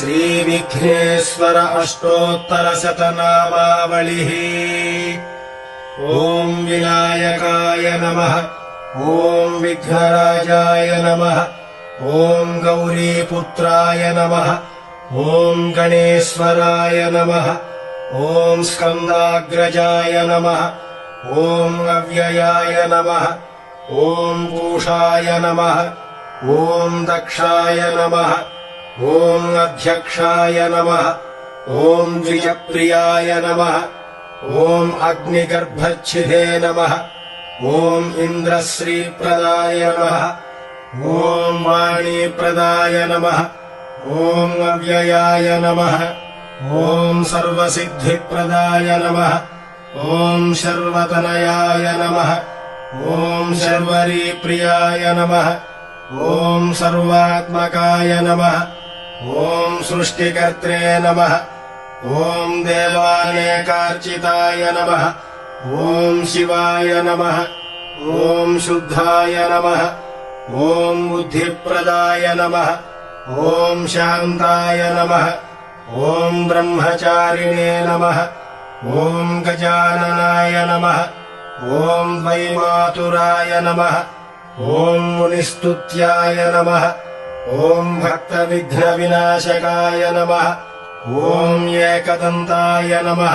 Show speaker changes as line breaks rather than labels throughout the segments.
श्रीविघ्नेश्वर अष्टोत्तरशतनामावलिः। ॐ विनायकाय नमः ॐ विघ्नराजाय नमः ॐ गौरीपुत्राय नमः ॐ गणेश्वराय नमः ॐ स्कन्दाग्रजाय नमः ॐ अव्ययाय नमः ॐ पूषाय नमः ॐ दक्षाय नमः ॐ अध्यक्षाय नमः। ॐ द्विजप्रियाय नमः। ॐ अग्निगर्भच्छिदे नमः। ॐ इन्द्रश्रीप्रदाय नमः। ॐ वाणीप्रदाय नमः। ॐ अव्ययाय नमः। ॐ सर्वसिद्धिप्रदाय नमः। ॐ शर्वतनयाय नमः। ॐ शर्वरीप्रियाय नमः। ॐ सर्वात्मकाय नमः ॐ सृष्टिकर्त्रे नमः। ॐ देवानेकार्चिताय नमः। ॐ शिवाय नमः। ॐ शुद्धाय नमः। ॐ बुद्धिप्रदाय नमः। ॐ शान्ताय नमः। ॐ ब्रह्मचारिणे नमः। ॐ गजाननाय नमः। ॐ वैमातुराय नमः। ॐ मुनिस्तुत्याय नमः ॐ भक्तविघ्नविनाशकाय नमः। ॐ एकदन्ताय नमः।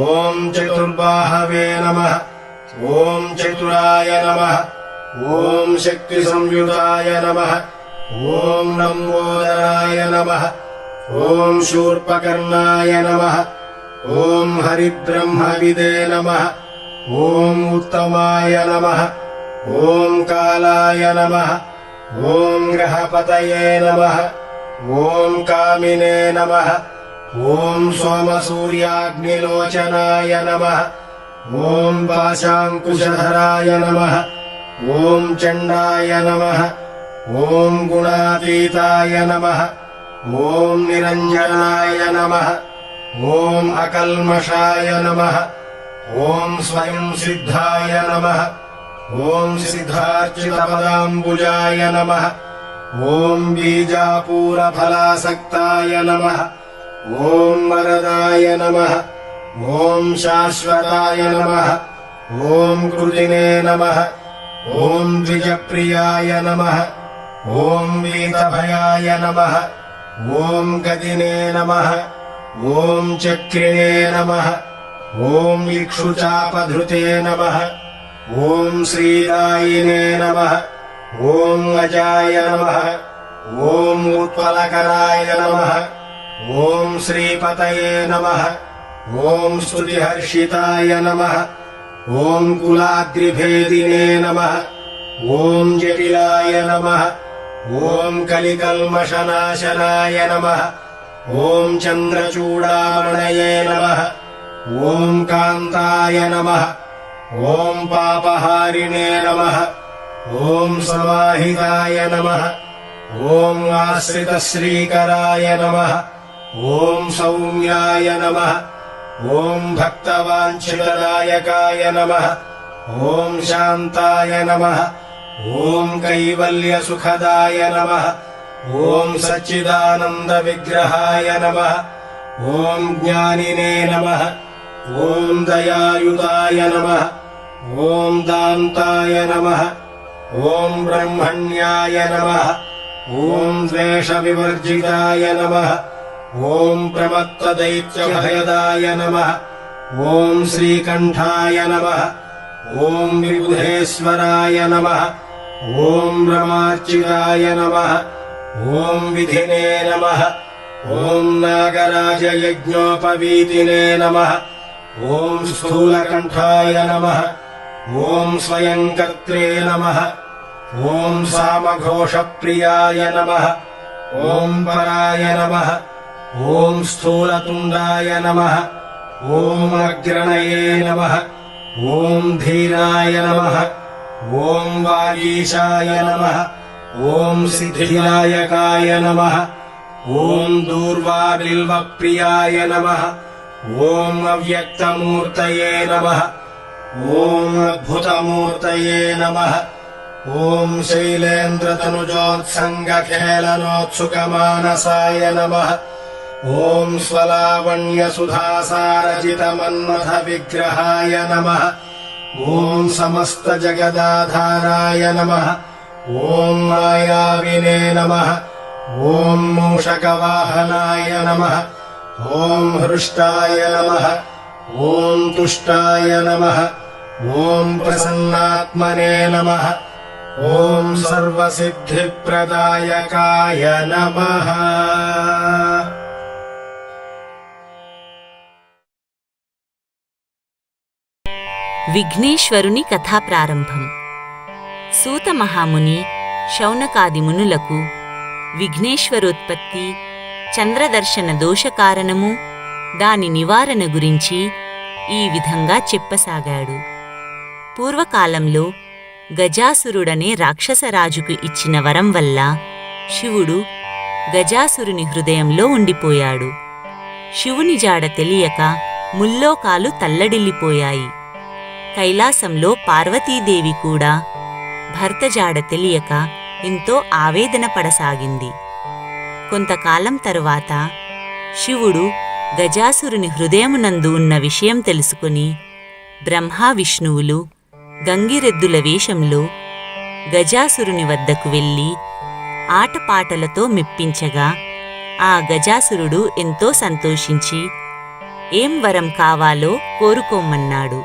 ॐ चतुर्बाहवे नमः। ॐ चतुराय नमः। ॐ शक्तिसंयुताय नमः। ॐ लम्बोदराय नमः। ॐ शूर्पकर्णाय नमः। ॐ हरिब्रह्मविदे नमः। ॐ उत्तमाय नमः। ॐ कालाय नमः ॐ ग्रहपतये नमः। ॐ कामिने नमः। ॐ सोमसूर्याग्निलोचनाय नमः। ॐ पाशाङ्कुशधराय नमः। ॐ चण्डाय नमः। ॐ गुणातीताय नमः। ॐ निरञ्जनाय नमः। ॐ अकल्मषाय नमः। ॐ स्वयं सिद्धाय नमः ॐ सिद्धार्चितपदाम्बुजाय नमः। ॐ बीजापूरफलासक्ताय नमः। ॐ वरदाय नमः। ॐ शाश्वताय नमः। ॐ कृतिने नमः। ॐ द्विजप्रियाय नमः। ॐ वीतभयाय नमः। ॐ गदिने नमः। ॐ चक्रिणे नमः। ॐ इक्षुचापधृते नमः ॐ श्रीदायिने नमः ॐ अजाय नमः ॐ उत्पलकराय नमः ॐ श्रीपतये नमः ॐ स्तुतिहर्षिताय नमः ॐ कुलाद्रिभेदिने नमः ॐ जटिलाय नमः ॐ कलिकल्मषनाशनाय नमः ॐ चन्द्रचूडामणये नमः ॐ कान्ताय नमः ॐ पापहारिणे नमः। ॐ समाहिताय नमः। ॐ आश्रितश्रीकराय नमः। ॐ सौम्याय नमः। ॐ भक्तवाञ्छितदायकाय नमः। ॐ शान्ताय नमः। ॐ कैवल्यसुखदाय नमः। ॐ सच्चिदानन्दविग्रहाय नमः। ॐ ज्ञानिने नमः। ॐ दयायुताय नमः ॐ दान्ताय नमः ॐ ब्रह्मण्याय नमः ॐ द्वेषविवर्जिताय नमः ॐ प्रमत्तदैत्यभयदाय नमः ॐ श्रीकण्ठाय नमः ॐ विबुधेश्वराय नमः ॐ ब्रह्मार्चिताय नमः ॐ विधिने नमः ॐ नागराजयज्ञोपवीतिने नमः ॐ स्थूलकण्ठाय नमः ॐ स्वयङ्कर्त्रे नमः। ॐ सामघोषप्रियाय नमः। ॐ पराय नमः। ॐ स्थूलतुण्डाय नमः। ॐ अग्रणये नमः। ॐ धीराय नमः। ॐ वागीशाय नमः। ॐ सिद्धिदायकाय नमः। ॐ दूर्वाबिल्वप्रियाय नमः। ॐ अव्यक्तमूर्तये नमः ॐ अद्भुतमूर्तये नमः। ॐ शैलेन्द्रतनुजोत्सङ्गखेलनोत्सुकमानसाय नमः। ॐ स्वलावण्यसुधासारजितमन्मथविग्रहाय नमः। ॐ समस्तजगदाधाराय नमः। ॐ मायाविने नमः। ॐ मूषकवाहनाय नमः। ॐ हृष्टाय नमः। ॐ तुष्टाय नमः ॐ प्रसन्नात्मने नमः ॐ सर्वसिद्धिप्रदायकाय नमः
విఘ్నేశ్వరుని కథా ప్రారంభం సూత మహాముని శౌనకాది మునులకు విఘ్నేశ్వరోత్పత్తి చంద్రదర్శన దోష కారణము దాని నివారణ గురించి ఈ విధంగా చెప్పసాగాడు పూర్వకాలంలో గజాసురుడనే రాక్షసరాజుకు ఇచ్చిన వరం వల్ల శివుడు గజాసురుని హృదయంలో ఉండిపోయాడు. శివుని జాడ తెలియక ముల్లోకాలు తల్లడిల్లిపోయాయి. కైలాసంలో పార్వతీదేవి కూడా భర్త జాడ తెలియక ఎంతో ఆవేదన పడసాగింది. కొంతకాలం తరువాత శివుడు గజాసురుని హృదయమునందు ఉన్న విషయం తెలుసుకుని బ్రహ్మా విష్ణువులు గంగిరెద్దుల వేషంలో గజాసురుని వద్దకు వెళ్ళి ఆటపాటలతో మెప్పించగా ఆ గజాసురుడు ఎంతో సంతోషించి ఏం వరం కావాలో కోరుకోమన్నాడు.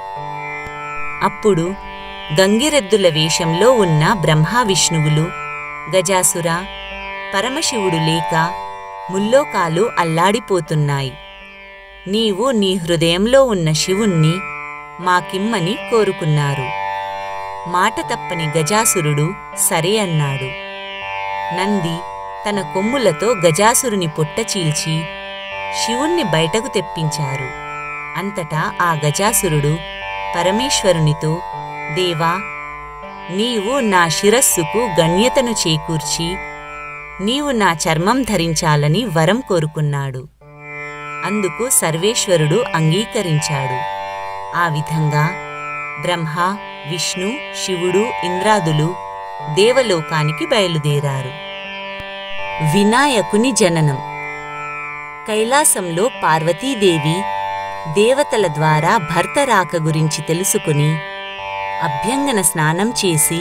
అప్పుడు గంగిరెద్దుల వేషంలో ఉన్న బ్రహ్మ విష్ణువులు గజాసుర పరమశివుడు లేక ముల్లోకాలు అల్లాడిపోతున్నాయి. నీవు నీ హృదయంలో ఉన్న శివుణ్ణి మాకిమ్మని కోరుకున్నారు. మాట తప్పని గజాసురుడు సరే అన్నాడు. నంది తన కొమ్ములతో గజాసురుని పొట్ట చీల్చి శివుణ్ణి బయటకు తెప్పించారు. అంతటా ఆ గజాసురుడు పరమేశ్వరునితో దేవా నీవు నా శిరస్సుకు గణ్యతను చేకూర్చి నీవు నా చర్మం ధరించాలని వరం కోరుకున్నాడు. అందుకు సర్వేశ్వరుడు అంగీకరించాడు. ఆ విధంగా బ్రహ్మ విష్ణు శివుడు ఇంద్రాదులు దేవలోకానికి బయలుదేరారు. వినాయకుని జననం. కైలాసంలో పార్వతీదేవి దేవతల ద్వారా భర్త రాక గురించి తెలుసుకుని అభ్యంగన స్నానం చేసి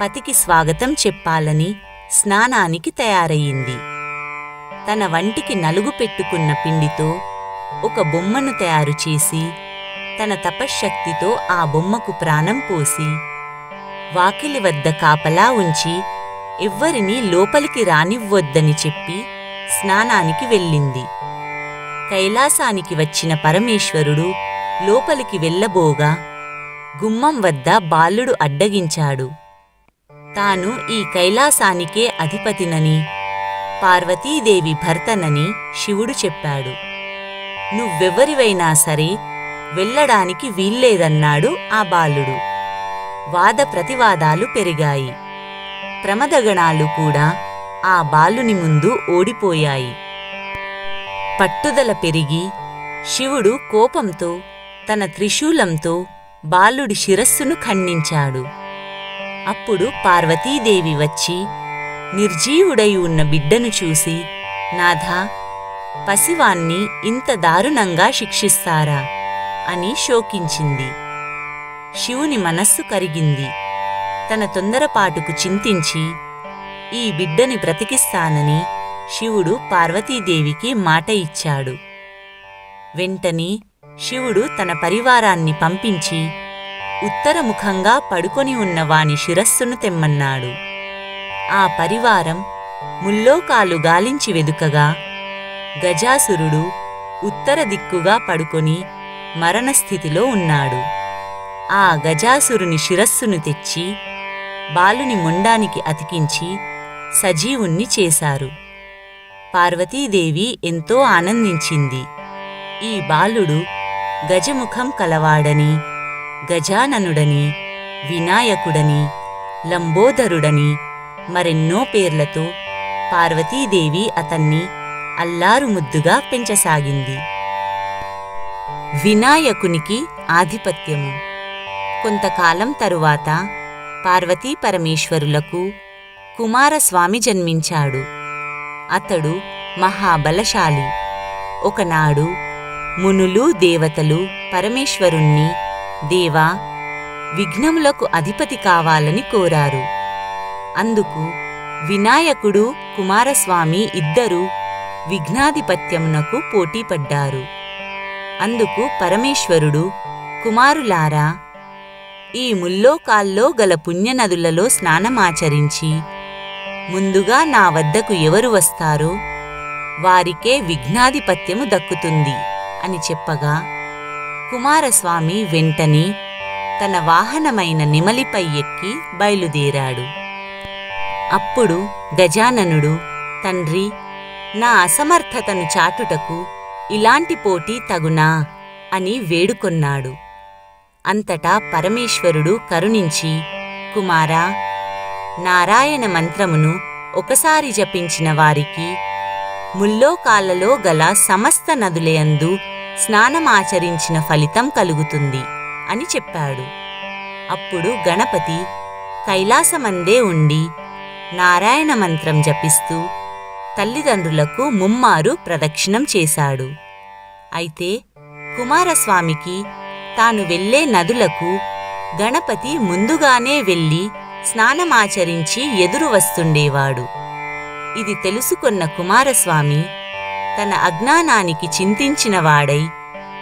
పతికి స్వాగతం చెప్పాలని స్నానానికి తయారయ్యింది తన వంటికి నలుగు పెట్టుకున్న పిండితో ఒక బొమ్మను తయారు చేసి తన తపశ్శక్తితో ఆ బొమ్మకు ప్రాణం పోసి వాకిలి వద్ద కాపలా ఉంచి ఎవ్వరినీ లోపలికి రానివ్వొద్దని చెప్పి స్నానానికి వెళ్ళింది. కైలాసానికి వచ్చిన పరమేశ్వరుడు లోపలికి వెళ్ళబోగా గుమ్మం వద్ద బాలుడు అడ్డగించాడు. తాను ఈ కైలాసానికే అధిపతినని పార్వతీదేవి భర్తనని శివుడు చెప్పాడు. నువ్వెవరివైనా సరే వెళ్ళడానికి వీల్లేదన్నాడు ఆ బాలుడు. వాద ప్రతివాదాలు పెరిగాయి. ప్రమదగణాలు కూడా ఆ బాలుని ముందు ఓడిపోయాయి. పట్టుదల పెరిగి శివుడు కోపంతో తన త్రిశూలంతో బాలుడి శిరస్సును ఖండించాడు. అప్పుడు పార్వతీదేవి వచ్చి నిర్జీవుడై ఉన్న బిడ్డను చూసి నాథా పసివాన్ని ఇంత దారుణంగా శిక్షిస్తారా? అని శోకించింది. శివుని మనస్సు కరిగింది. తన తొందరపాటుకు చింతించి ఈ బిడ్డని బ్రతికిస్తానని శివుడు పార్వతీదేవికి మాట ఇచ్చాడు. వెంటనే శివుడు తన పరివారాన్ని పంపించి ఉత్తరముఖంగా పడుకొని ఉన్న వాని శిరస్సును తెమ్మన్నాడు. ఆ పరివారం ముల్లోకాలు గాలించి వెదుకగా గజాసురుడు ఉత్తర దిక్కుగా పడుకొని మరణస్థితిలో ఉన్నాడు. ఆ గజాసురుని శిరస్సును తెచ్చి బాలుని మొండానికి అతికించి సజీవుణ్ణి చేశారు. పార్వతీదేవి ఎంతో ఆనందించింది. ఈ బాలుడు గజముఖం కలవాడని గజాననుడని వినాయకుడని లంబోదరుడని మరెన్నో పేర్లతో పార్వతీదేవి అతన్ని అల్లారు ముద్దుగా పెంచసాగింది. వినాయకునికి ఆధిపత్యము. కొంతకాలం తరువాత పార్వతీ పరమేశ్వరులకు కుమారస్వామి జన్మించాడు. అతడు మహాబలశాలి. ఒకనాడు మునులు దేవతలు పరమేశ్వరుణ్ణి దేవా విఘ్నములకు అధిపతి కావాలని కోరారు. అందుకు వినాయకుడు కుమారస్వామి ఇద్దరూ విఘ్నాధిపత్యమునకు పోటీపడ్డారు. అందుకు పరమేశ్వరుడు కుమారులారా ఈ ముల్లోకాల్లో గల పుణ్యనదులలో స్నానమాచరించి ముందుగా నా వద్దకు ఎవరు వస్తారో వారికే విఘ్నాధిపత్యము దక్కుతుంది అని చెప్పగా కుమారస్వామి వెంటనే తన వాహనమైన నిమలిపై ఎక్కి బయలుదేరాడు. అప్పుడు గజాననుడు తండ్రి నా అసమర్థతను చాటుటకు ఇలాంటి పోటీ తగునా? అని వేడుకొన్నాడు. అంతటా పరమేశ్వరుడు కరుణించి కుమారా నారాయణ మంత్రమును ఒకసారి జపించిన వారికి ముల్లోకాలలో గల సమస్త నదులయందు స్నానమాచరించిన ఫలితం కలుగుతుంది అని చెప్పాడు. అప్పుడు గణపతి కైలాసమందే ఉండి నారాయణ మంత్రం జపిస్తూ తల్లిదండ్రులకు ముమ్మారు ప్రదక్షిణం చేశాడు. అయితే కుమారస్వామికి తాను వెళ్ళే నదులకు గణపతి ముందుగానే వెళ్ళి స్నానమాచరించి ఎదురు వస్తుండేవాడు. ఇది తెలుసుకున్న కుమారస్వామి తన అజ్ఞానానికి చింతించినవాడై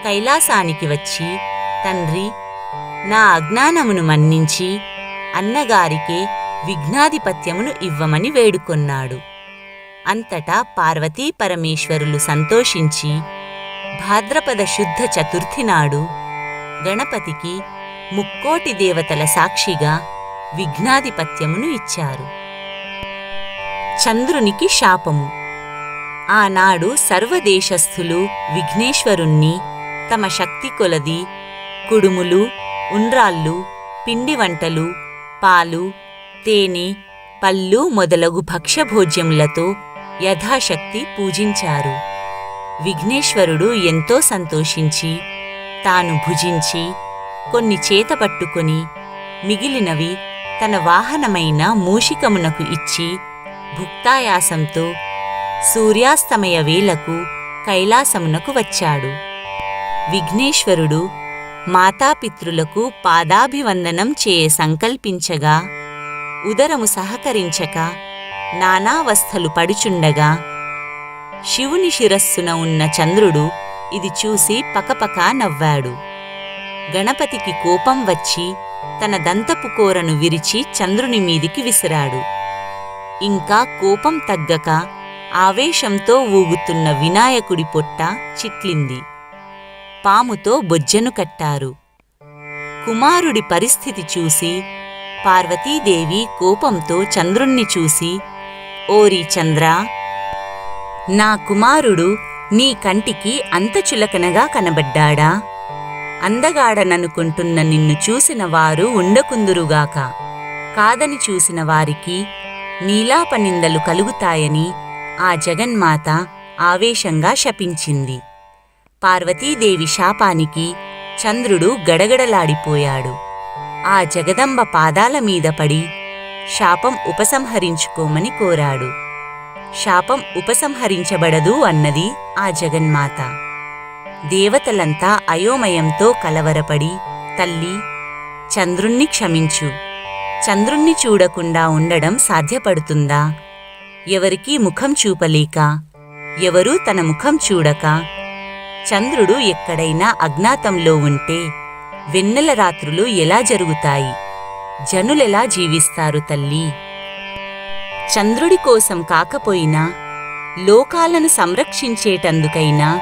కైలాసానికి వచ్చి తండ్రి నా అజ్ఞానమును మన్నించి అన్నగారికే విఘ్నాధిపత్యమును ఇవ్వమని వేడుకొన్నాడు. అంతటా పార్వతీ పరమేశ్వరులు సంతోషించి భాద్రపద శుద్ధ చతుర్థి నాడు గణపతికి ముక్కోటి దేవతల సాక్షిగా విఘ్నాధిపత్యమును ఇచ్చారు. చంద్రునికి శాపము. ఆనాడు సర్వదేశస్థులు విఘ్నేశ్వరుణ్ణి తమ శక్తి కొలది కుడుములు ఉండ్రాళ్ళు పిండి వంటలు పాలు తేనె పళ్ళు మొదలగు భక్ష్యభోజ్యములతో యథాశక్తి పూజించారు. విఘ్నేశ్వరుడు ఎంతో సంతోషించి తాను భుజించి కొన్ని చేతపట్టుకొని మిగిలినవి తన వాహనమైన మూషికమునకు ఇచ్చి భుక్తాయాసంతో సూర్యాస్తమయ వేళకు కైలాసమునకు వచ్చాడు. విఘ్నేశ్వరుడు మాతాపితృలకు పాదాభివందనం చేయ సంకల్పించగా ఉదరము సహకరించక నానావస్థలు పడుచుండగా శివుని శిరస్సున ఉన్న చంద్రుడు ఇది చూసి పకపక నవ్వాడు. గణపతికి కోపం వచ్చి తన దంతపు కోరను విరిచి చంద్రుని మీదికి విసిరాడు. ఇంకా కోపం తగ్గక ఆవేశంతో ఊగుతున్న వినాయకుడి పొట్ట చిట్లింది. పాముతో బొజ్జను కట్టారు. కుమారుడి పరిస్థితి చూసి పార్వతీదేవి కోపంతో చంద్రుణ్ణి చూసి ఓరి చంద్రా నా కుమారుడు నీ కంటికి అంత చులకనగా కనబడ్డాడా? అందగాడననుకుంటున్న నిన్ను చూసిన వారు ఉండకుందురుగాక. కాదని చూసిన వారికి నీలాపనిందలు కలుగుతాయని ఆ జగన్మాత ఆవేశంగా శపించింది. పార్వతీదేవి శాపానికి చంద్రుడు గడగడలాడిపోయాడు. ఆ జగదంబ పాదాల మీద పడి శాపం ఉపసంహరించుకోమని కోరాడు. శాపం ఉపసంహరించబడదు అన్నది ఆ జగన్మాత. దేవతలంతా అయోమయంతో కలవరపడి తల్లి చంద్రుణ్ణి క్షమించు. చంద్రుణ్ణి చూడకుండా ఉండడం సాధ్యపడుతుందా? ఎవరికీ ముఖం చూపలేక? ఎవరూ తన ముఖం చూడక? చంద్రుడు ఎక్కడైనా అజ్ఞాతంలో ఉంటే వెన్నెల రాత్రులు ఎలా జరుగుతాయి? జనులెలా జీవిస్తారు తల్లి? చంద్రుడి కోసం కాకపోయినా లోకాలను సంరక్షించేటందుకైనా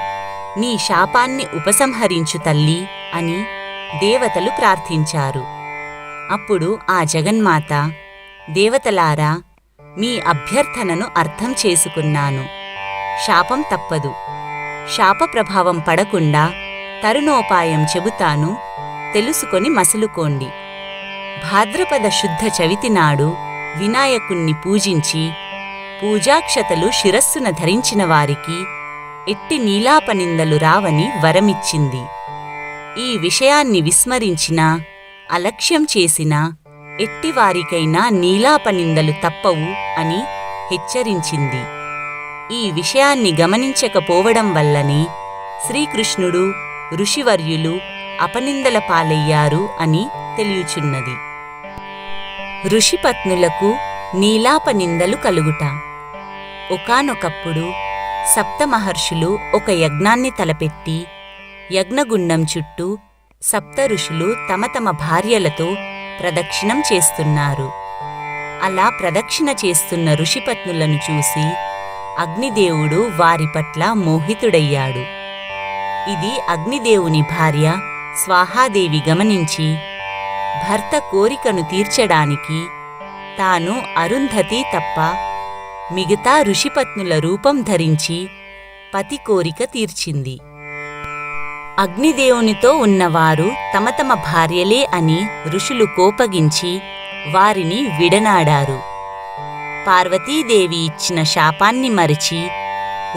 నీ శాపాన్ని ఉపసంహరించు తల్లి అని దేవతలు ప్రార్థించారు. అప్పుడు ఆ జగన్మాత దేవతలారా మీ అభ్యర్థనను అర్థం చేసుకున్నాను. శాపం తప్పదు. శాప ప్రభావం పడకుండా తరుణోపాయం చెబుతాను. తెలుసుకొని మసులుకోండి. భాద్రపద శుద్ధ చవితి నాడు వినాయకుణ్ణి పూజించి పూజాక్షతలు శిరస్సున ధరించిన వారికి ఎట్టి నీలాపనిందలు రావని వరమిచ్చింది. ఈ విషయాన్ని విస్మరించినా అలక్ష్యం చేసినా ఎట్టివారికైనా నీలాపనిందలు తప్పవు అని హెచ్చరించింది. ఈ విషయాన్ని గమనించకపోవడం వల్లనే శ్రీకృష్ణుడు ఋషివర్యులు అపనిందల పాలయ్యారు అని తెలియచున్నది. ఋషిపత్నులకు నీలాపనిందలు కలుగుట. ఒకానొకప్పుడు సప్తమహర్షులు ఒక యజ్ఞాన్ని తలపెట్టి యజ్ఞగుండం చుట్టూ సప్త ఋషులు తమ తమ భార్యలతో ప్రదక్షిణం చేస్తున్నారు. అలా ప్రదక్షిణ చేస్తున్న ఋషిపత్నులను చూసి అగ్నిదేవుడు వారి పట్ల మోహితుడయ్యాడు. ఇది అగ్నిదేవుని భార్య స్వాహాదేవి గమనించి భర్త కోరికను తీర్చడానికి తాను అరుంధతి తప్ప మిగతా ఋషిపత్నుల రూపం ధరించి పతి కోరిక తీర్చింది. అగ్నిదేవునితో ఉన్నవారు తమ తమ భార్యలే అని ఋషులు కోపగించి వారిని విడనాడారు. పార్వతీదేవి ఇచ్చిన శాపాన్ని మరిచి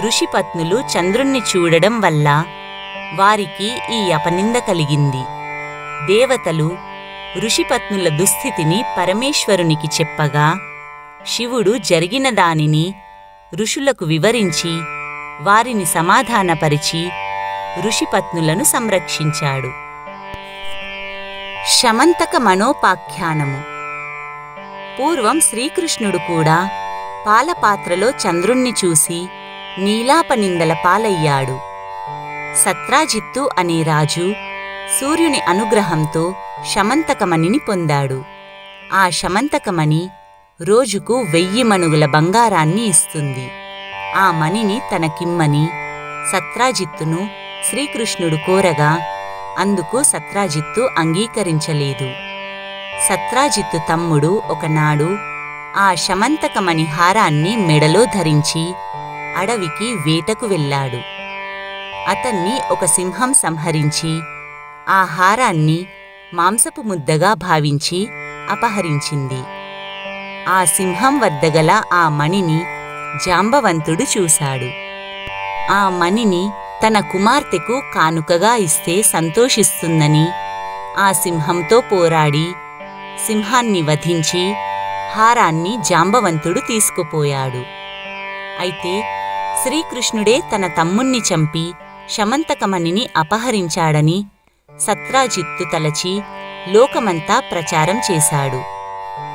ఋషిపత్నులు చంద్రుణ్ణి చూడడం వల్ల వారికి ఈ అపనింద కలిగింది. దేవతలు ఋషిపత్నుల దుస్థితిని పరమేశ్వరునికి చెప్పగా శివుడు జరిగిన దానిని ఋషులకు వివరించి వారిని సమాధానపరిచి ఋషిపత్నులను సంరక్షించాడు. శమంతక మనోపాఖ్యానము. పూర్వం శ్రీకృష్ణుడు కూడా పాలపాత్రలో చంద్రుణ్ణి చూసి నీలాపనిందల పాలయ్యాడు. సత్రాజిత్తు అనే రాజు సూర్యుని అనుగ్రహంతో శమంతకమణిని పొందాడు. ఆ శమంతకమణి రోజుకు వెయ్యి మణుగుల బంగారాన్ని ఇస్తుంది. ఆ మణిని తనకిమ్మని సత్రాజిత్తును శ్రీకృష్ణుడు కోరగా అందుకు సత్రాజిత్తు అంగీకరించలేదు. సత్రాజిత్తు తమ్ముడు ఒకనాడు ఆ శమంతకమణి హారాన్ని మెడలో ధరించి అడవికి వేటకు వెళ్ళాడు. అతన్ని ఒక సింహం సంహరించి ఆ హారాన్ని మాంసపు ముద్దగా భావించి అపహరించింది. ఆ సింహం వద్దగల ఆ మణిని జాంబవంతుడు చూశాడు. ఆ మణిని తన కుమార్తెకు కానుకగా ఇస్తే సంతోషిస్తుందని ఆ సింహంతో పోరాడి సింహాన్ని వధించి హారాన్ని జాంబవంతుడు తీసుకుపోయాడు. అయితే శ్రీకృష్ణుడే తన తమ్ముణ్ణి చంపి శమంతకమణిని అపహరించాడని సత్రాజిత్తు తలచి లోకమంతా ప్రచారం చేశాడు.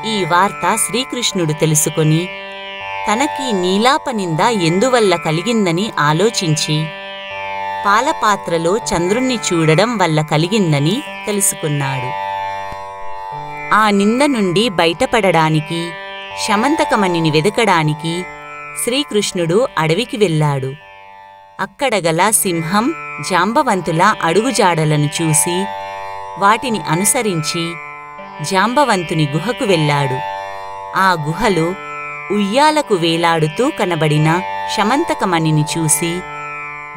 ఈ వార్త శ్రీకృష్ణుడు తెలుసుకొని తనకి నీలాపనింద ఎందువల్ల కలిగిందని ఆలోచించి పాలపాత్రలో చంద్రుణ్ణి చూడడం వల్ల కలిగిందని తెలుసుకున్నాడు. ఆ నింద నుండి బయటపడడానికి శమంతకమణిని వెదకడానికి శ్రీకృష్ణుడు అడవికి వెళ్ళాడు. అక్కడగల సింహం జాంబవంతుల అడుగుజాడలను చూసి వాటిని అనుసరించి జాంబవంతుని గుహకు వెళ్ళాడు. ఆ గుహలో ఉయ్యాలకు వేలాడుతూ కనబడిన శమంతకమణిని చూసి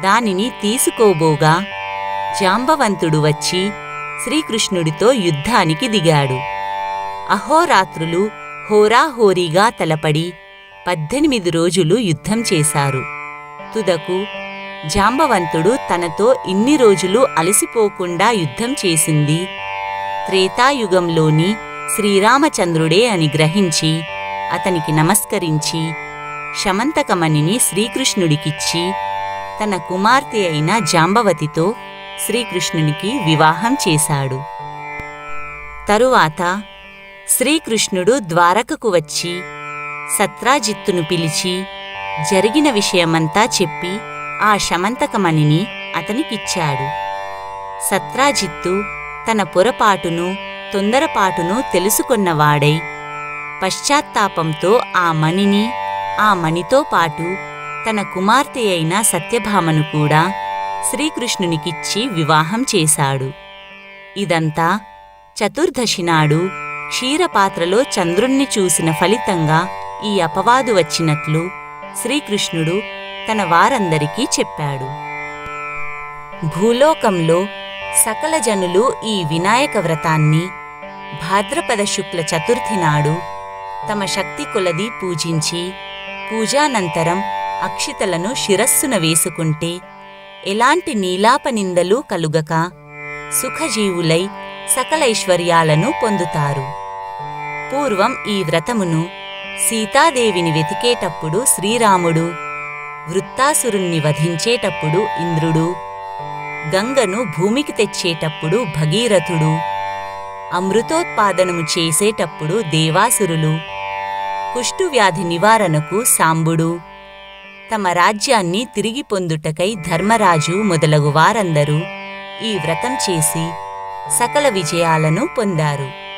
దానిని తీసుకోబోగా జాంబవంతుడు వచ్చి శ్రీకృష్ణుడితో యుద్ధానికి దిగాడు. అహోరాత్రులు హోరాహోరీగా తలపడి పద్దెనిమిది రోజులు యుద్ధం చేశారు. తుదకు జాంబవంతుడు తనతో ఇన్ని రోజులు అలసిపోకుండా యుద్ధం చేసింది. త్రేతాయుగంలోని శ్రీరామచంద్రుడే అని గ్రహించి అతనికి నమస్కరించి శమంతకమణిని శ్రీకృష్ణుడికిచ్చి తన కుమార్తె అయిన జాంబవతితో శ్రీకృష్ణునికి వివాహం చేశాడు. తరువాత శ్రీకృష్ణుడు ద్వారకకు వచ్చి సత్రాజిత్తును పిలిచి జరిగిన విషయమంతా చెప్పి ఆ శమంతకమణిని అతనికిచ్చాడు. సత్రాజిత్తు తన పొరపాటును తొందరపాటును తెలుసుకొన్నవాడై పశ్చాత్తాపంతో ఆ మణిని ఆ మణితో పాటు తన కుమార్తె అయిన సత్యభామను కూడా శ్రీకృష్ణునికిచ్చి వివాహం చేశాడు. ఇదంతా చతుర్దశి నాడు క్షీరపాత్రలో చంద్రుణ్ణి చూసిన ఫలితంగా ఈ అపవాదు వచ్చినట్లు శ్రీకృష్ణుడు తన వారందరికీ చెప్పాడు. భూలోకంలో సకల జనులు ఈ వినాయక వ్రతాన్ని భాద్రపద శుక్ల చతుర్థి నాడు తమ శక్తి కొలది పూజించి పూజానంతరం అక్షితలను శిరస్సున వేసుకుంటే ఎలాంటి నీలాపనిందలు కలుగక సుఖజీవులై సకలైశ్వర్యాలను పొందుతారు. పూర్వం ఈ వ్రతమును సీతాదేవిని వెతికేటప్పుడు శ్రీరాముడు వృత్తాసురుణ్ణి వధించేటప్పుడు ఇంద్రుడు గంగను భూమికి తెచ్చేటప్పుడు భగీరథుడు అమృతోత్పాదనము చేసేటప్పుడు దేవాసురులు కుష్ఠువ్యాధి నివారణకు సాంబుడు. తమ రాజ్యాన్ని తిరిగి పొందుటకై ధర్మరాజు మొదలగు వారందరూ ఈ వ్రతం చేసి సకల విజయాలను పొందారు.